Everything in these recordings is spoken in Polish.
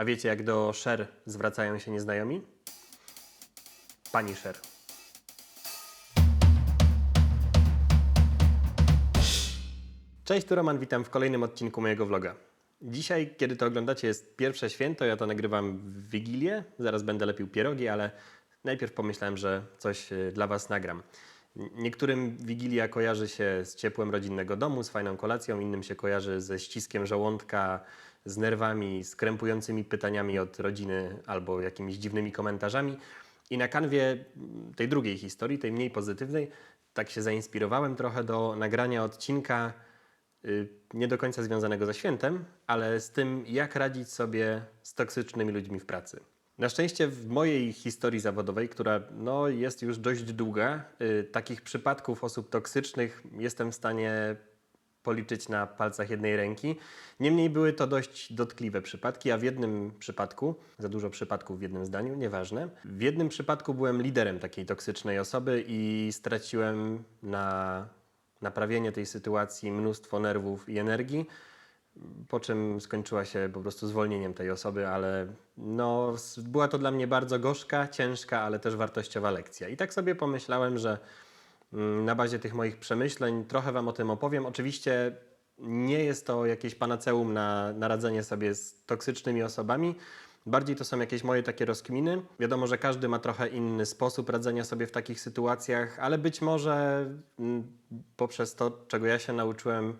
A wiecie, jak do Sher zwracają się nieznajomi? Pani Sher. Cześć, tu Roman, witam w kolejnym odcinku mojego vloga. Dzisiaj, kiedy to oglądacie, jest pierwsze święto, ja to nagrywam w Wigilię, zaraz będę lepił pierogi, ale najpierw pomyślałem, że coś y, dla Was nagram. Niektórym Wigilia kojarzy się z ciepłem rodzinnego domu, z fajną kolacją, innym się kojarzy ze ściskiem żołądka, z nerwami, z krępującymi pytaniami od rodziny albo jakimiś dziwnymi komentarzami. I na kanwie tej drugiej historii, tej mniej pozytywnej, tak się zainspirowałem trochę do nagrania odcinka y, nie do końca związanego ze świętem, ale z tym, jak radzić sobie z toksycznymi ludźmi w pracy. Na szczęście w mojej historii zawodowej, która no, jest już dość długa, y, takich przypadków osób toksycznych jestem w stanie policzyć na palcach jednej ręki. Niemniej były to dość dotkliwe przypadki, a w jednym przypadku, za dużo przypadków w jednym zdaniu, nieważne, w jednym przypadku byłem liderem takiej toksycznej osoby i straciłem na naprawienie tej sytuacji mnóstwo nerwów i energii, po czym skończyła się po prostu zwolnieniem tej osoby, ale no, była to dla mnie bardzo gorzka, ciężka, ale też wartościowa lekcja. I tak sobie pomyślałem, że mm, na bazie tych moich przemyśleń trochę Wam o tym opowiem. Oczywiście nie jest to jakieś panaceum na, na radzenie sobie z toksycznymi osobami. Bardziej to są jakieś moje takie rozkminy. Wiadomo, że każdy ma trochę inny sposób radzenia sobie w takich sytuacjach, ale być może mm, poprzez to, czego ja się nauczyłem,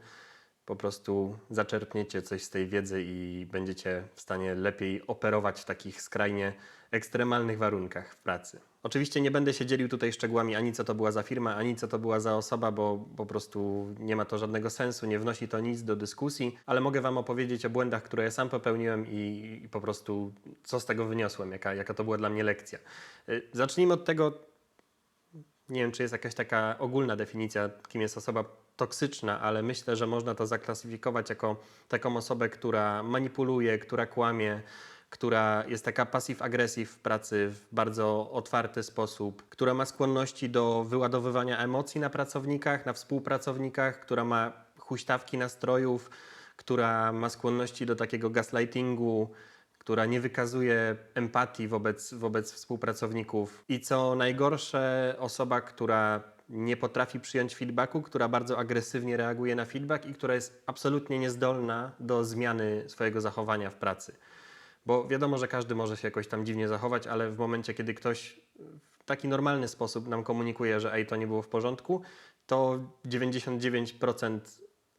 po prostu zaczerpniecie coś z tej wiedzy i będziecie w stanie lepiej operować w takich skrajnie ekstremalnych warunkach w pracy. Oczywiście nie będę się dzielił tutaj szczegółami ani co to była za firma, ani co to była za osoba, bo po prostu nie ma to żadnego sensu, nie wnosi to nic do dyskusji, ale mogę Wam opowiedzieć o błędach, które ja sam popełniłem i, i po prostu co z tego wyniosłem, jaka, jaka to była dla mnie lekcja. Y, Zacznijmy od tego, nie wiem, czy jest jakaś taka ogólna definicja, kim jest osoba toksyczna, ale myślę, że można to zaklasyfikować jako taką osobę, która manipuluje, która kłamie, która jest taka passive-aggressive w pracy w bardzo otwarty sposób, która ma skłonności do wyładowywania emocji na pracownikach, na współpracownikach, która ma huśtawki nastrojów, która ma skłonności do takiego gaslightingu, która nie wykazuje empatii wobec, wobec współpracowników i co najgorsze, osoba, która nie potrafi przyjąć feedbacku, która bardzo agresywnie reaguje na feedback i która jest absolutnie niezdolna do zmiany swojego zachowania w pracy. Bo wiadomo, że każdy może się jakoś tam dziwnie zachować, ale w momencie, kiedy ktoś w taki normalny sposób nam komunikuje, że ej, to nie było w porządku, to 99%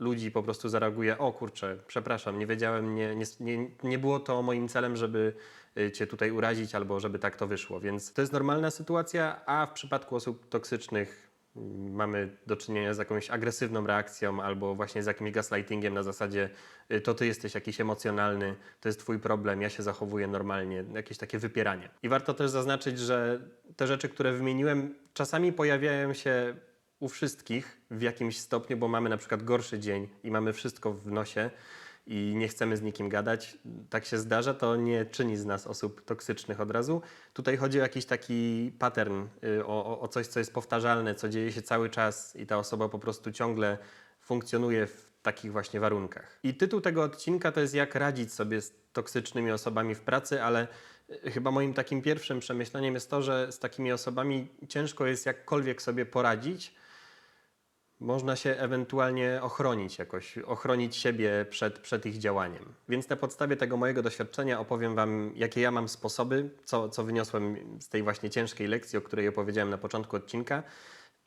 ludzi po prostu zareaguje, o kurczę, przepraszam, nie wiedziałem, nie, nie, nie, było to moim celem, żeby y, cię tutaj urazić albo żeby tak to wyszło. Więc to jest normalna sytuacja, a w przypadku osób toksycznych mm, mamy do czynienia z jakąś agresywną reakcją albo właśnie z jakimś gaslightingiem na zasadzie y, to ty jesteś jakiś emocjonalny, to jest twój problem, ja się zachowuję normalnie, jakieś takie wypieranie. I warto też zaznaczyć, że te rzeczy, które wymieniłem, czasami pojawiają się u wszystkich w jakimś stopniu, bo mamy na przykład gorszy dzień i mamy wszystko w nosie i nie chcemy z nikim gadać, tak się zdarza, to nie czyni z nas osób toksycznych od razu. Tutaj chodzi o jakiś taki pattern, y, o, o- coś, co jest powtarzalne, co dzieje się cały czas i ta osoba po prostu ciągle funkcjonuje w takich właśnie warunkach. I tytuł tego odcinka to jest jak radzić sobie z toksycznymi osobami w pracy, ale y, chyba moim takim pierwszym przemyśleniem jest to, że z takimi osobami ciężko jest jakkolwiek sobie poradzić, można się ewentualnie ochronić jakoś, ochronić siebie przed, przed ich działaniem. Więc na podstawie tego mojego doświadczenia opowiem Wam, jakie ja mam sposoby, co, co wyniosłem z tej właśnie ciężkiej lekcji, o której opowiedziałem na początku odcinka,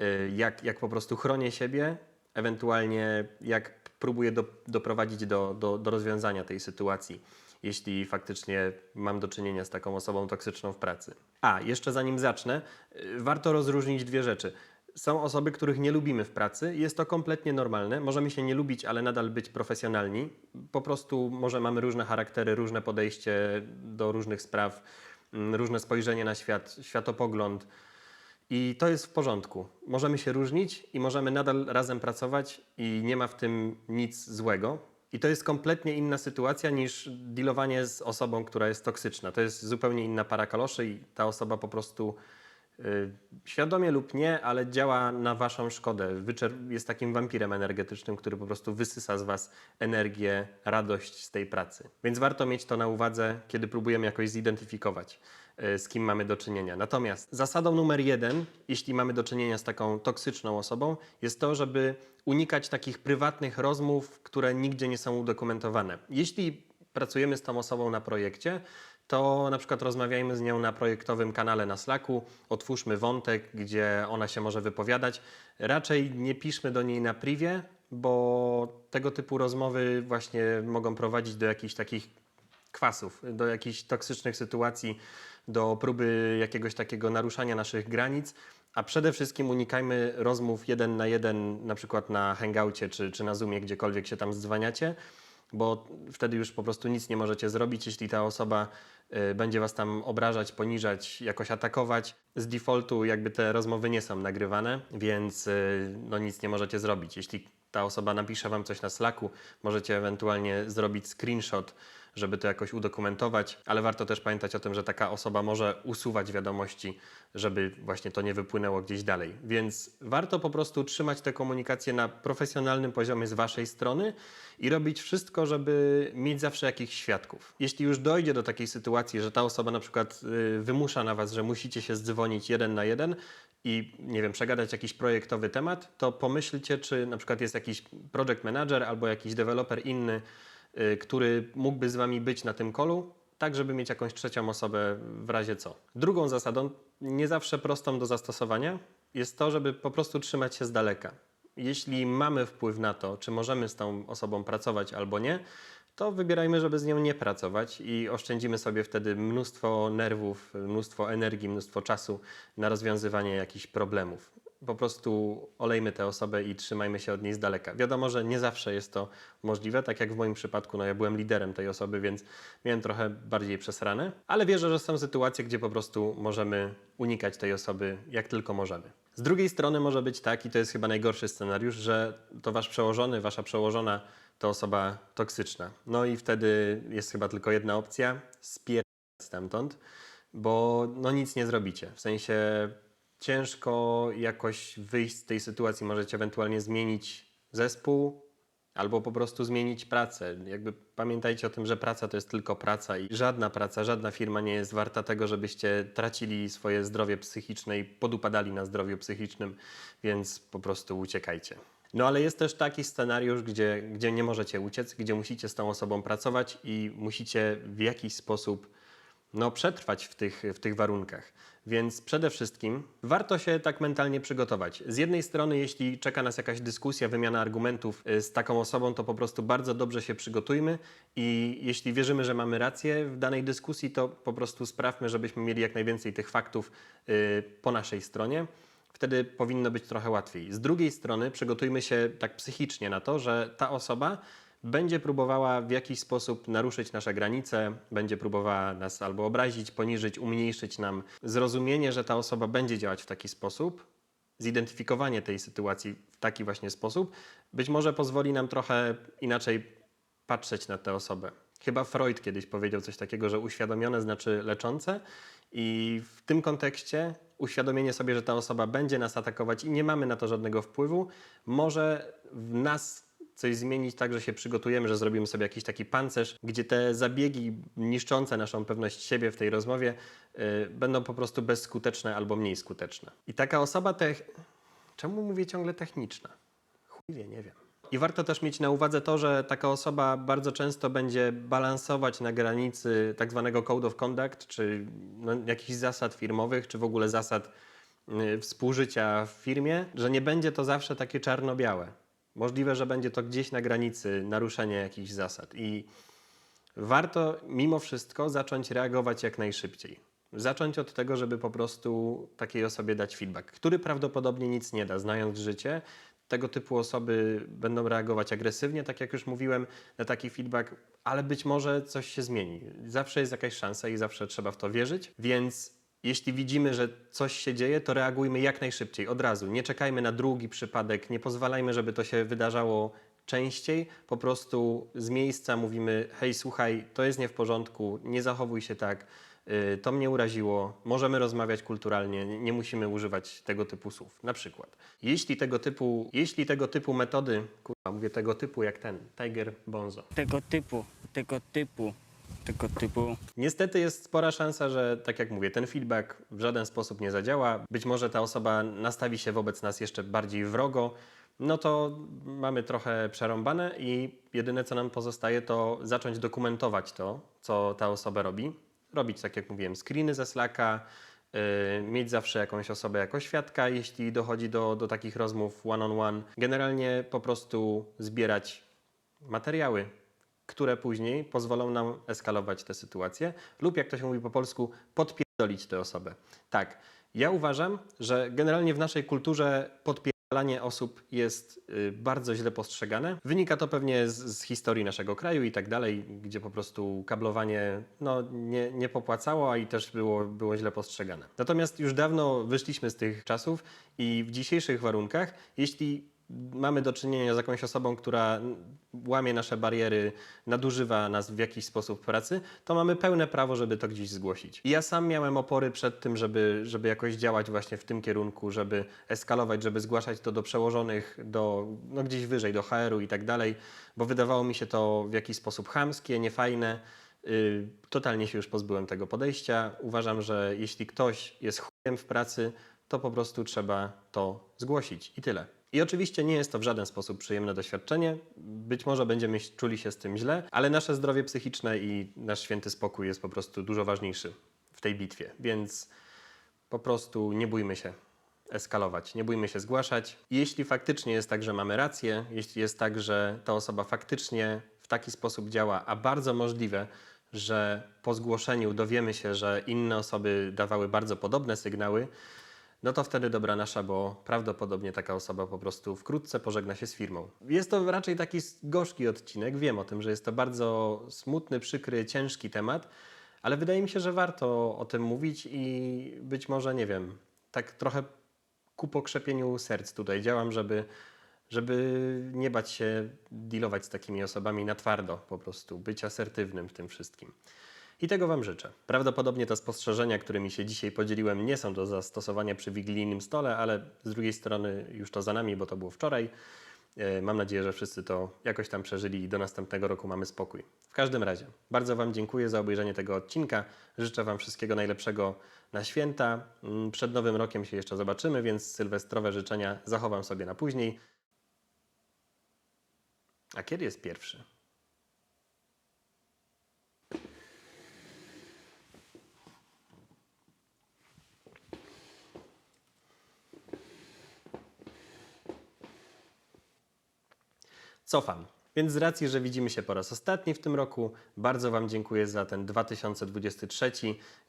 y, jak, jak po prostu chronię siebie, ewentualnie jak próbuję do, doprowadzić do, do, do rozwiązania tej sytuacji, jeśli faktycznie mam do czynienia z taką osobą toksyczną w pracy. A, jeszcze zanim zacznę, y, warto rozróżnić dwie rzeczy. Są osoby, których nie lubimy w pracy. Jest to kompletnie normalne. Możemy się nie lubić, ale nadal być profesjonalni. Po prostu może mamy różne charaktery, różne podejście do różnych spraw, mm, różne spojrzenie na świat, światopogląd. I to jest w porządku. Możemy się różnić i możemy nadal razem pracować i nie ma w tym nic złego. I to jest kompletnie inna sytuacja niż dealowanie z osobą, która jest toksyczna. To jest zupełnie inna para kaloszy i ta osoba po prostu świadomie lub nie, ale działa na waszą szkodę. Jest takim wampirem energetycznym, który po prostu wysysa z was energię, radość z tej pracy. Więc warto mieć to na uwadze, kiedy próbujemy jakoś zidentyfikować, y, z kim mamy do czynienia. Natomiast zasadą numer jeden, jeśli mamy do czynienia z taką toksyczną osobą, jest to, żeby unikać takich prywatnych rozmów, które nigdzie nie są udokumentowane. Jeśli pracujemy z tą osobą na projekcie, to na przykład rozmawiajmy z nią na projektowym kanale na Slacku, otwórzmy wątek, gdzie ona się może wypowiadać. Raczej nie piszmy do niej na privie, bo tego typu rozmowy właśnie mogą prowadzić do jakichś takich kwasów, do jakichś toksycznych sytuacji, do próby jakiegoś takiego naruszania naszych granic, a przede wszystkim unikajmy rozmów jeden na jeden, na przykład na Hangoucie czy, czy na Zoomie, gdziekolwiek się tam zdzwaniacie, bo wtedy już po prostu nic nie możecie zrobić, jeśli ta osoba y, będzie was tam obrażać, poniżać, jakoś atakować. Z defaultu jakby te rozmowy nie są nagrywane, więc y, no nic nie możecie zrobić. Jeśli ta osoba napisze wam coś na Slacku, możecie ewentualnie zrobić screenshot, żeby to jakoś udokumentować, ale warto też pamiętać o tym, że taka osoba może usuwać wiadomości, żeby właśnie to nie wypłynęło gdzieś dalej. Więc warto po prostu trzymać tę komunikację na profesjonalnym poziomie z waszej strony i robić wszystko, żeby mieć zawsze jakichś świadków. Jeśli już dojdzie do takiej sytuacji, że ta osoba na przykład y, wymusza na was, że musicie się zdzwonić jeden na jeden, i nie wiem, przegadać jakiś projektowy temat, to pomyślcie, czy na przykład jest jakiś project manager albo jakiś deweloper inny, który mógłby z wami być na tym kolu, tak żeby mieć jakąś trzecią osobę w razie co. Drugą zasadą, nie zawsze prostą do zastosowania, jest to, żeby po prostu trzymać się z daleka. Jeśli mamy wpływ na to, czy możemy z tą osobą pracować albo nie, to wybierajmy, żeby z nią nie pracować i oszczędzimy sobie wtedy mnóstwo nerwów, mnóstwo energii, mnóstwo czasu na rozwiązywanie jakichś problemów. Po prostu olejmy tę osobę i trzymajmy się od niej z daleka. Wiadomo, że nie zawsze jest to możliwe, tak jak w moim przypadku, no ja byłem liderem tej osoby, więc miałem trochę bardziej przesrane, ale wierzę, że są sytuacje, gdzie po prostu możemy unikać tej osoby jak tylko możemy. Z drugiej strony może być tak, i to jest chyba najgorszy scenariusz, że to wasz przełożony, wasza przełożona to osoba toksyczna. No i wtedy jest chyba tylko jedna opcja, spier stamtąd, bo no nic nie zrobicie. W sensie ciężko jakoś wyjść z tej sytuacji. Możecie ewentualnie zmienić zespół albo po prostu zmienić pracę. Jakby pamiętajcie o tym, że praca to jest tylko praca i żadna praca, żadna firma nie jest warta tego, żebyście tracili swoje zdrowie psychiczne i podupadali na zdrowiu psychicznym, więc po prostu uciekajcie. No ale jest też taki scenariusz, gdzie, gdzie nie możecie uciec, gdzie musicie z tą osobą pracować i musicie w jakiś sposób no, przetrwać w tych, w tych warunkach. Więc przede wszystkim warto się tak mentalnie przygotować. Z jednej strony, jeśli czeka nas jakaś dyskusja, wymiana argumentów y, z taką osobą, to po prostu bardzo dobrze się przygotujmy i jeśli wierzymy, że mamy rację w danej dyskusji, to po prostu sprawmy, żebyśmy mieli jak najwięcej tych faktów y, po naszej stronie. Wtedy powinno być trochę łatwiej. Z drugiej strony, przygotujmy się tak psychicznie na to, że ta osoba będzie próbowała w jakiś sposób naruszyć nasze granice, będzie próbowała nas albo obrazić, poniżyć, umniejszyć nam zrozumienie, że ta osoba będzie działać w taki sposób, zidentyfikowanie tej sytuacji w taki właśnie sposób, być może pozwoli nam trochę inaczej patrzeć na tę osobę. Chyba Freud kiedyś powiedział coś takiego, że uświadomione znaczy leczące, i w tym kontekście uświadomienie sobie, że ta osoba będzie nas atakować i nie mamy na to żadnego wpływu, może w nas coś zmienić tak, że się przygotujemy, że zrobimy sobie jakiś taki pancerz, gdzie te zabiegi niszczące naszą pewność siebie w tej rozmowie y, będą po prostu bezskuteczne albo mniej skuteczne. I taka osoba. Czemu mówię ciągle techniczna? Chuj wie, nie wiem. I warto też mieć na uwadze to, że taka osoba bardzo często będzie balansować na granicy tak zwanego code of conduct, czy no, jakichś zasad firmowych, czy w ogóle zasad y, współżycia w firmie, że nie będzie to zawsze takie czarno-białe. Możliwe, że będzie to gdzieś na granicy naruszenia jakichś zasad. I warto mimo wszystko zacząć reagować jak najszybciej. Zacząć od tego, żeby po prostu takiej osobie dać feedback, który prawdopodobnie nic nie da, znając życie. Tego typu osoby będą reagować agresywnie, tak jak już mówiłem, na taki feedback, ale być może coś się zmieni. Zawsze jest jakaś szansa i zawsze trzeba w to wierzyć, więc jeśli widzimy, że coś się dzieje, to reagujmy jak najszybciej, od razu. Nie czekajmy na drugi przypadek, nie pozwalajmy, żeby to się wydarzało częściej po prostu z miejsca mówimy: hej, słuchaj, to jest nie w porządku, nie zachowuj się tak, y, to mnie uraziło, możemy rozmawiać kulturalnie, nie musimy używać tego typu słów. Na przykład. Jeśli tego typu, jeśli tego typu metody, kurwa, mówię tego typu jak ten, Tiger Bonzo. tego typu, tego typu, tego typu. Niestety jest spora szansa, że tak jak mówię, ten feedback w żaden sposób nie zadziała. Być może ta osoba nastawi się wobec nas jeszcze bardziej wrogo. No to mamy trochę przerąbane i jedyne co nam pozostaje to zacząć dokumentować to, co ta osoba robi. Robić, tak jak mówiłem, screeny ze Slacka, yy, mieć zawsze jakąś osobę jako świadka, jeśli dochodzi do, do takich rozmów one-on-one. Generalnie po prostu zbierać materiały, które później pozwolą nam eskalować tę sytuację lub jak to się mówi po polsku, podpierdolić tę osobę. Tak, ja uważam, że generalnie w naszej kulturze podpierdalanie osób jest y, bardzo źle postrzegane. Wynika to pewnie z, z historii naszego kraju i tak dalej, gdzie po prostu kablowanie no, nie, nie popłacało, a i też było, było źle postrzegane. Natomiast już dawno wyszliśmy z tych czasów i w dzisiejszych warunkach, jeśli mamy do czynienia z jakąś osobą, która łamie nasze bariery, nadużywa nas w jakiś sposób w pracy, to mamy pełne prawo, żeby to gdzieś zgłosić. I ja sam miałem opory przed tym, żeby, żeby jakoś działać właśnie w tym kierunku, żeby eskalować, żeby zgłaszać to do przełożonych, do, no gdzieś wyżej, do HR-u i tak dalej, bo wydawało mi się to w jakiś sposób chamskie, niefajne. Yy, totalnie się już pozbyłem tego podejścia. Uważam, że jeśli ktoś jest chujem w pracy, to po prostu trzeba to zgłosić i tyle. I oczywiście nie jest to w żaden sposób przyjemne doświadczenie. Być może będziemy czuli się z tym źle, ale nasze zdrowie psychiczne i nasz święty spokój jest po prostu dużo ważniejszy w tej bitwie. Więc po prostu nie bójmy się eskalować, nie bójmy się zgłaszać. Jeśli faktycznie jest tak, że mamy rację, jeśli jest tak, że ta osoba faktycznie w taki sposób działa, a bardzo możliwe, że po zgłoszeniu dowiemy się, że inne osoby dawały bardzo podobne sygnały, no to wtedy dobra nasza, bo prawdopodobnie taka osoba po prostu wkrótce pożegna się z firmą. Jest to raczej taki gorzki odcinek, wiem o tym, że jest to bardzo smutny, przykry, ciężki temat, ale wydaje mi się, że warto o tym mówić i być może, nie wiem, tak trochę ku pokrzepieniu serc tutaj działam, żeby, żeby nie bać się dealować z takimi osobami na twardo, po prostu być asertywnym w tym wszystkim. I tego Wam życzę. Prawdopodobnie te spostrzeżenia, którymi się dzisiaj podzieliłem, nie są do zastosowania przy wigilijnym stole, ale z drugiej strony już to za nami, bo to było wczoraj. E, Mam nadzieję, że wszyscy to jakoś tam przeżyli i do następnego roku mamy spokój. W każdym razie, bardzo Wam dziękuję za obejrzenie tego odcinka. Życzę Wam wszystkiego najlepszego na święta. Mm, Przed Nowym Rokiem się jeszcze zobaczymy, więc sylwestrowe życzenia zachowam sobie na później. A kiedy jest pierwszy? Cofam. Więc z racji, że widzimy się po raz ostatni w tym roku, bardzo Wam dziękuję za ten 2023,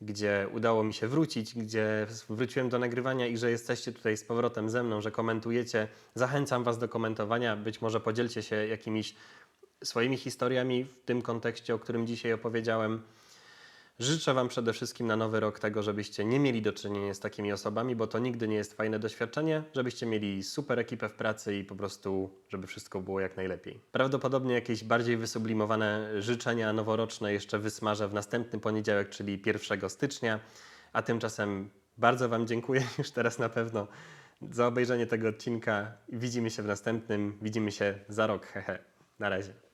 gdzie udało mi się wrócić, gdzie wróciłem do nagrywania i że jesteście tutaj z powrotem ze mną, że komentujecie. Zachęcam Was do komentowania. Być może podzielcie się jakimiś swoimi historiami w tym kontekście, o którym dzisiaj opowiedziałem. Życzę Wam przede wszystkim na nowy rok tego, żebyście nie mieli do czynienia z takimi osobami, bo to nigdy nie jest fajne doświadczenie, żebyście mieli super ekipę w pracy i po prostu, żeby wszystko było jak najlepiej. Prawdopodobnie jakieś bardziej wysublimowane życzenia noworoczne jeszcze wysmażę w następny poniedziałek, czyli 1 stycznia, a tymczasem bardzo Wam dziękuję już teraz na pewno za obejrzenie tego odcinka. Widzimy się w następnym, widzimy się za rok, hehe. Na razie.